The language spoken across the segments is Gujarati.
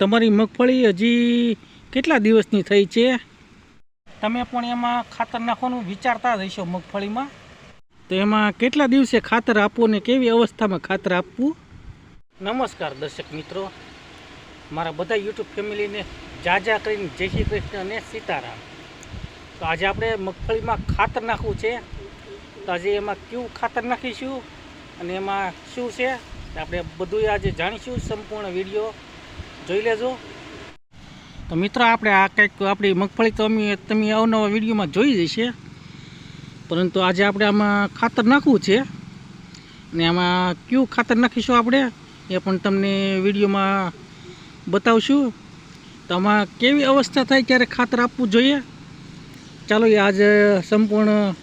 તમારી મગફળી હજી કેટલા દિવસની થઈ છે? તમે પણ એમાં ખાતર નાખવાનું વિચારતા જ હશો મગફળીમાં. તો એમાં કેટલા દિવસે ખાતર આપવું ને કેવી અવસ્થામાં ખાતર આપવું? નમસ્કાર દર્શક મિત્રો. મારા બધા યુટ્યુબ ફેમિલીને જાજા કરીને જય શ્રી કૃષ્ણ અને સીતારામ. તો આજે આપણે મગફળીમાં ખાતર નાખવું છે. તો આજે એમાં કેવું ખાતર નાખીશું અને એમાં શું છે? આપણે બધું આજે જાણીશું સંપૂર્ણ વીડિયો. જોઈ લેજો. તો મિત્રો આપણે આ કંઈક આપણી મગફળી તો અમે તમે અવનવા વિડીયોમાં જોઈ જશે પરંતુ આજે આપણે આમાં ખાતર નાખવું છે. ને આમાં કયું ખાતર નાખીશું આપણે એ પણ તમને વિડીયોમાં બતાવશું. તો આમાં કેવી અવસ્થા થાય ત્યારે ખાતર આપવું જોઈએ? ચાલો એ આજે સંપૂર્ણ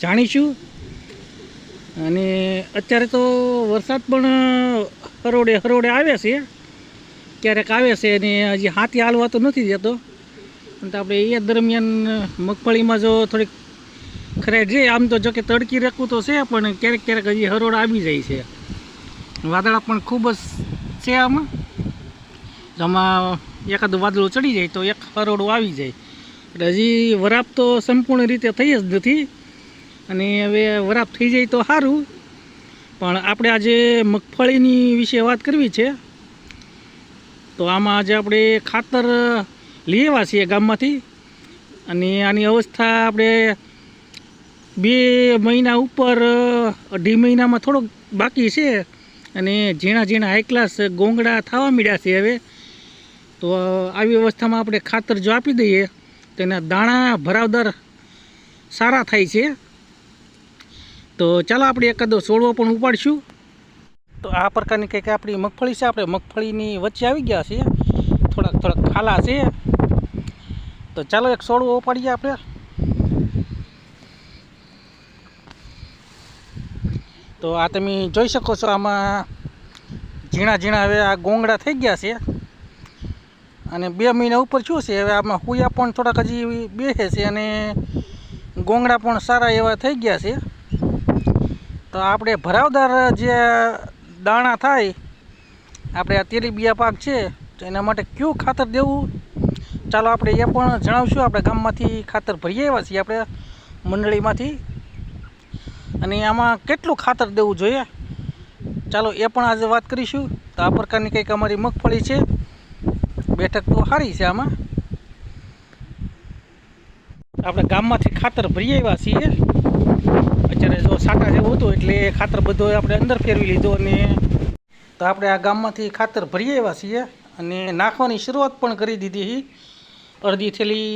જાણીશું. અને અત્યારે તો વરસાદ પણ હરોડે હરોડે આવે છે. ક્યારેક આવે છે અને હજી હાથી હાલવા તો નથી જતો. પણ આપણે એ દરમિયાન મગફળીમાં જો થોડીક ખરાઈ જઈએ આમ તો જો કે તડકી રાખવું તો છે, પણ ક્યારેક ક્યારેક હજી હરોળ આવી જાય છે. વાદળા પણ ખૂબ જ છે આમાં. આમાં એકાદું વાદળું ચડી જાય તો એક હરોળો આવી જાય. એટલે હજી વરાપ તો સંપૂર્ણ રીતે થઈ જ નથી. અને હવે વરાપ થઈ જાય તો સારું. પણ આપણે આજે મગફળીની વિશે વાત કરવી છે. તો આમાં આજે આપણે ખાતર લઈ આવ્યા છીએ ગામમાંથી. અને આની અવસ્થા આપણે બે મહિના ઉપર, અઢી મહિનામાં થોડોક બાકી છે. અને ઝીણા ઝીણા હાઈ ક્લાસ ગોંગડા થવા મળ્યા છે હવે. તો આવી અવસ્થામાં આપણે ખાતર જો આપી દઈએ, તો એના દાણા ભરાવદર સારા થાય છે. તો ચાલો આપણે એકાદો છોડવો પણ ઉપાડશું. તો આ પ્રકારની કંઈક આપણી મગફળી છે, આપણે મગફળીની વચ્ચે આવી ગયા છીએ. થોડાક થોડાક ખાલા છે તો ચાલો એક સોળું ઉપાડીએ આપણે. તો આ તમે જોઈ શકો છો, આમાં ઝીણા ઝીણા હવે આ ગોંગડા થઈ ગયા છે. અને બે મહિના ઉપર શું છે, હવે આમાં હુયા પણ થોડાક હજી બેસે છે અને ગોંગડા પણ સારા એવા થઈ ગયા છે. તો આપણે ભરાવદાર જે દાણા થાય, આપણે આ તેલીબિયા પાક છે, તો એના માટે કયું ખાતર દેવું? ચાલો આપણે એ પણ જણાવશું, આપણે ગામમાંથી ખાતર ભરી આવ્યા છીએ આપણે મંડળીમાંથી. અને આમાં કેટલું ખાતર દેવું જોઈએ? ચાલો એ પણ આજે વાત કરીશું. તો આ પ્રકારની કંઈક અમારી મગફળી છે. બેઠક તો સારી છે આમાં. આપણે ગામમાંથી ખાતર ભરી આવ્યા છીએ. અત્યારે જો સાટા જેવું હતું એટલે ખાતર બધું આપણે અંદર ફેરવી લીધું અને તો આપણે આ ગામમાંથી ખાતર ભરી આવ્યા છીએ અને નાખવાની શરૂઆત પણ કરી દીધી અડધી થેલી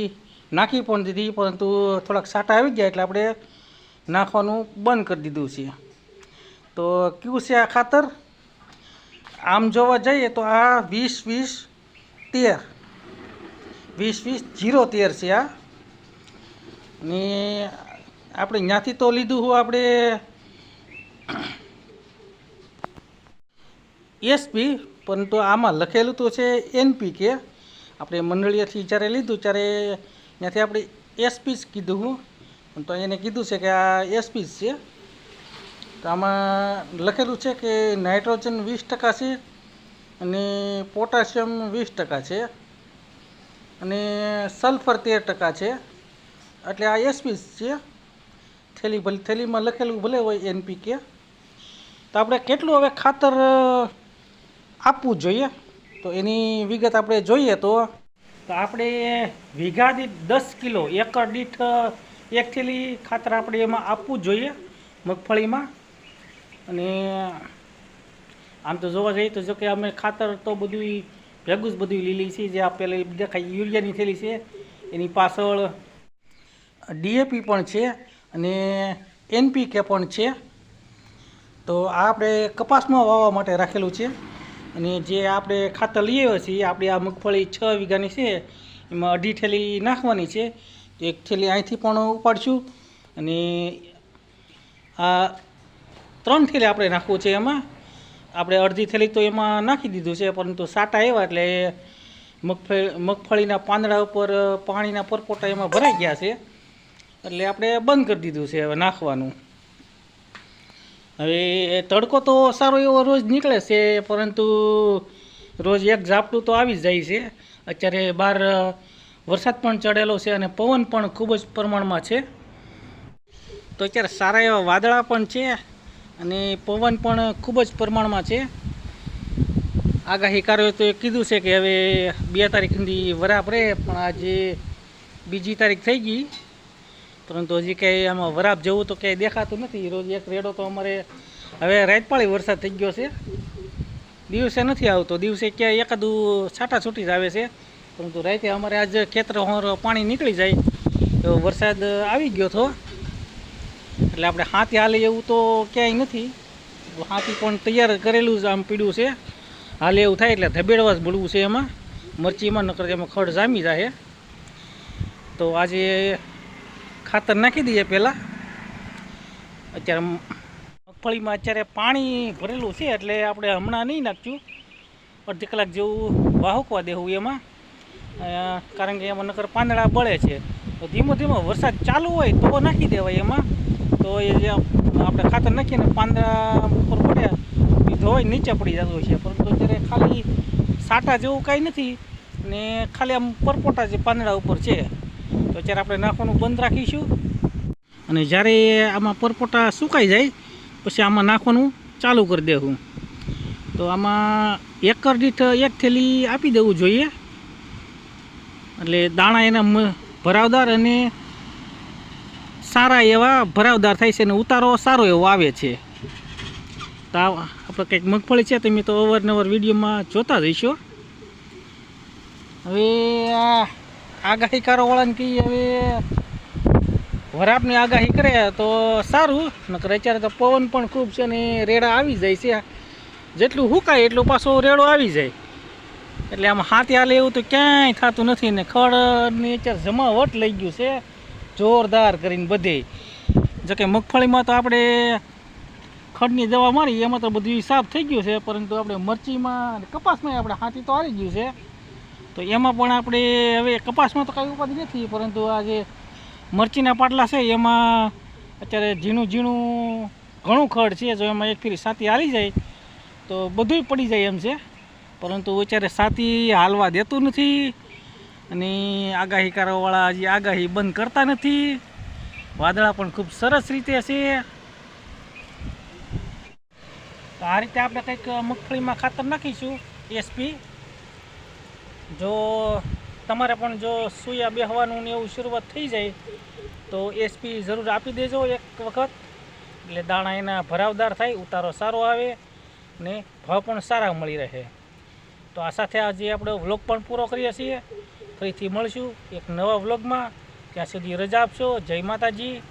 નાખી પણ દીધી, પરંતુ થોડાક સાટા આવી ગયા એટલે આપણે નાખવાનું બંધ કરી દીધું છે. તો કયું છે આ ખાતર? આમ જોવા જઈએ તો આ વીસ વીસ તેર. વીસ વીસ જીરો તેર છે આ. ને આપણે ત્યાંથી તો લીધું હું આપણે એસપી પરંતુ આમાં લખેલું તો છે એનપી કે. આપણે મંડળીએથી જ્યારે લીધું, ત્યારે ત્યાંથી આપણે એસપી જ કીધું હું. તો એને કીધું છે કે આ એસપી છે. તો આમાં લખેલું છે કે નાઇટ્રોજન વીસ ટકા છે અને પોટાશિયમ વીસ ટકા છે અને સલ્ફર તેર ટકા છે. એટલે આ એસપી છે. થેલી ભલે, થેલીમાં લખેલું ભલે હોય એનપીકે તો આપણે કેટલું હવે ખાતર આપવું જોઈએ? તો એની વિગત આપણે જોઈએ તો. તો આપણે વીઘા દીઠ દસ કિલો એકર દીઠ એક થેલી ખાતર આપણે એમાં આપવું જોઈએ મગફળીમાં. અને આમ તો જોવા જઈએ તો જો કે અમે ખાતર તો બધું ભેગું જ બધું લીલી છે, જે આ પેલી દેખાય યુરિયાની થેલી છે, એની પાછળ ડીએપી પણ છે. અને એનપીકે પણ છે. તો આ આપણે કપાસમાં વાવવા માટે રાખેલું છે. અને જે આપણે ખાતર લઈએ છીએ, આપણે આ મગફળી છ વીઘાની છે, એમાં અઢી થેલી નાખવાની છે. એક થેલી અહીંથી પણ ઉપાડશું અને આ ત્રણ થેલી આપણે નાખવું છે એમાં. આપણે અડધી થેલી તો એમાં નાખી દીધું છે, પરંતુ સાટા એવા એટલે મગફળી, મગફળીના પાંદડા ઉપર, પાણીના પરપોટા એમાં ભરાઈ ગયા છે. એટલે આપણે બંધ કરી દીધું છે હવે નાખવાનું. હવે તડકો તો સારો એવો રોજ નીકળે છે, પરંતુ રોજ એક ઝાપટું તો આવી જ જાય છે. અત્યારે બહાર વરસાદ પણ ચડેલો છે અને પવન પણ ખૂબ જ પ્રમાણમાં છે. તો અત્યારે સારા એવા વાદળા પણ છે અને પવન પણ ખૂબ જ પ્રમાણમાં છે. આગાહીકારોએ તો કીધું છે કે હવે બે તારીખ સુધી રહે, પણ આજે બીજી તારીખ થઈ ગઈ. પરંતુ હજી કંઈ આમાં વરાપ જેવું તો ક્યાંય દેખાતું નથી. રોજ એક રેડો તો અમારે હવે રાતપાળી વરસાદ થઈ ગયો છે. દિવસે નથી આવતો. દિવસે ક્યાંય એકાદું છાંટા છૂટી જ આવે છે. પરંતુ રાતે અમારે આજ ખેતર પાણી નીકળી જાય તો વરસાદ આવી ગયો હતો. એટલે આપણે હાથી હાલે એવું તો ક્યાંય નથી. હાથી પણ તૈયાર કરેલું જ આમ પીડ્યું છે. હાલે એવું થાય એટલે ધબેડવા જ ભૂલવું છે એમાં. મરચીમાં નકર એમાં ખડ જામી જાય તો આજે ખાતર નાખી દઈએ પહેલાં. અત્યારે મગફળીમાં અત્યારે પાણી ભરેલું છે એટલે આપણે હમણાં નહીં નાખ્યું અડધી કલાક જેવું વાહકવા દેવું એમાં. કારણ કે એમાં નકર પાંદડા બળે છે. તો ધીમો ધીમો વરસાદ ચાલુ હોય તો નાખી દેવાય એમાં. તો એ આપણે ખાતર નાખીને પાંદડા ઉપર પડ્યા, એ ધોવાઈ નીચે પડી જતું હોય છે. પરંતુ અત્યારે ખાલી સાટા જેવું કાંઈ નથી ને ખાલી આમ પરપોટા જે પાંદડા ઉપર છે. તો અત્યારે આપણે નાખવાનું બંધ રાખીશું. અને જ્યારે આમાં પરપોટા સુકાઈ જાય, પછી આમાં નાખવાનું ચાલુ કરી દેવું. તો આમાં એકર દીઠ એક થેલી આપી દેવું જોઈએ. એટલે દાણા એના ભરાવદાર અને સારા એવા ભરાવદાર થાય છે અને ઉતારો સારો એવો આવે છે. તો આપણે કંઈક મગફળી છે તમે તો અવારનવાર વિડીયોમાં જોતા જ હવે આ આગાહીકારોવાળાને કહીએ હવે વરાપની આગાહી કરે તો સારું. નકર અત્યારે તો પવન પણ ખૂબ છે ને રેડા આવી જાય છે. જેટલું હુકાય એટલું પાછો રેડો આવી જાય. એટલે આમ હાથી હાલે એવું તો ક્યાંય થતું નથી ને ખડની અત્યારે જમાવટ લઈ ગયું છે. જોરદાર કરીને બધે. જો કે મગફળીમાં તો આપણે ખડની દવા મારી એમાં તો બધું સાફ થઈ ગયું છે. પરંતુ આપણે મરચીમાં અને કપાસમાં આપણે હાથી તો હારી ગયું છે. તો એમાં પણ આપણે હવે કપાસમાં તો કાંઈ ઉપાધિ નથી, પરંતુ આ જે મરચીના પાટલા છે, એમાં અત્યારે ઝીણું ઝીણું ઘણું ખડ છે, જો એમાં એક ફેરી સાતી હાલી જાય, તો બધુંય પડી જાય એમ છે. પરંતુ અત્યારે સાતી હાલવા દેતું નથી અને આગાહી કરવાવાળા હજી આગાહી બંધ કરતા નથી. વાદળા પણ ખૂબ સરસ રીતે છે. તો આ રીતે આપણે કંઈક મગફળીમાં ખાતર નાખીશું, એસપી. જો તમારે પણ જો સૂયા બેહવાનું ને એવું શરૂઆત થઈ જાય, તો એસપી જરૂર આપી દેજો એક વખત. એટલે દાણા એના ભરાવદાર થાય, ઉતારો સારો આવે ને ભાવ પણ સારા મળી રહે. તો આ સાથે આજે આપણે વ્લોગ પણ પૂરો કરીએ છીએ. ફરીથી મળશું એક નવા વ્લોગમાં. ત્યાં સુધી રજા આપશો. જય માતાજી.